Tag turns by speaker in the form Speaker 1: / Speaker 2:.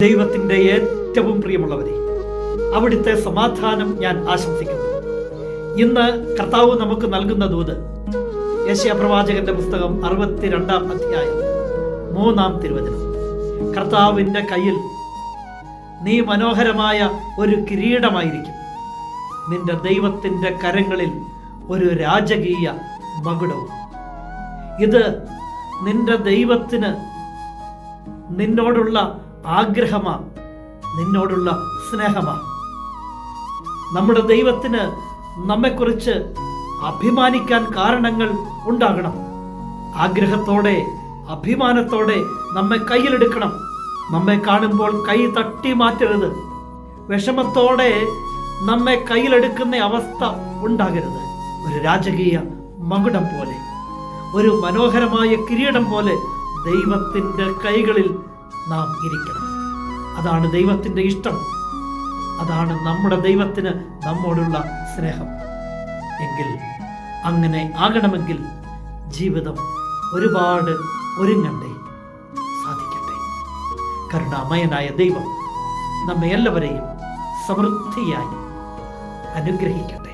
Speaker 1: ദൈവത്തിന്റെ ഏറ്റവും പ്രിയമുള്ളവരെ അവിടുത്തെ സമാധാനം ഞാൻ ആശംസിക്കുന്നു. ഇന്ന് കർത്താവ് നമുക്ക് നൽകുന്ന ദൂത് യശയ പ്രവാചകന്റെ പുസ്തകം അറുപത്തിരണ്ടാം അധ്യായം മൂന്നാം തിരുവചനം. കർത്താവിന്റെ കയ്യിൽ നീ മനോഹരമായ ഒരു കിരീടമായിരിക്കും. നിന്റെ ദൈവത്തിന്റെ കരങ്ങളിൽ ഒരു രാജകീയ മകുടവും. ഇത് നിന്റെ ദൈവത്തിന് നിന്നോടുള്ള ആഗ്രഹമാ നിന്നോടുള്ള സ്നേഹമാ. നമ്മുടെ ദൈവത്തിന് നമ്മെക്കുറിച്ച് അഭിമാനിക്കാൻ കാരണങ്ങൾ ഉണ്ടാകണം. ആഗ്രഹത്തോടെ അഭിമാനത്തോടെ നമ്മെ കയ്യിലെടുക്കണം. നമ്മെ കാണുമ്പോൾ കൈ തട്ടി മാറ്റരുത്. വിഷമത്തോടെ നമ്മെ കയ്യിലെടുക്കുന്ന അവസ്ഥ ഉണ്ടാകരുത്. ഒരു രാജകീയ മകുടം പോലെ ഒരു മനോഹരമായ കിരീടം പോലെ ദൈവത്തിന്റെ കൈകളിൽ നാം ഇരിക്കണം. അതാണ് ദൈവത്തിന്റെ ഇഷ്ടം. അതാണ് നമ്മുടെ ദൈവത്തിന് നമ്മോടുള്ള സ്നേഹം. എങ്കിൽ അങ്ങനെ ആകണമെങ്കിൽ ജീവിതം ഒരുപാട് ഒരുങ്ങണ്ടേ? സാധിക്കട്ടെ. കരുണാമയനായ ദൈവം നമ്മെ എല്ലാവരെയും സമൃദ്ധിയായി അനുഗ്രഹിക്കട്ടെ.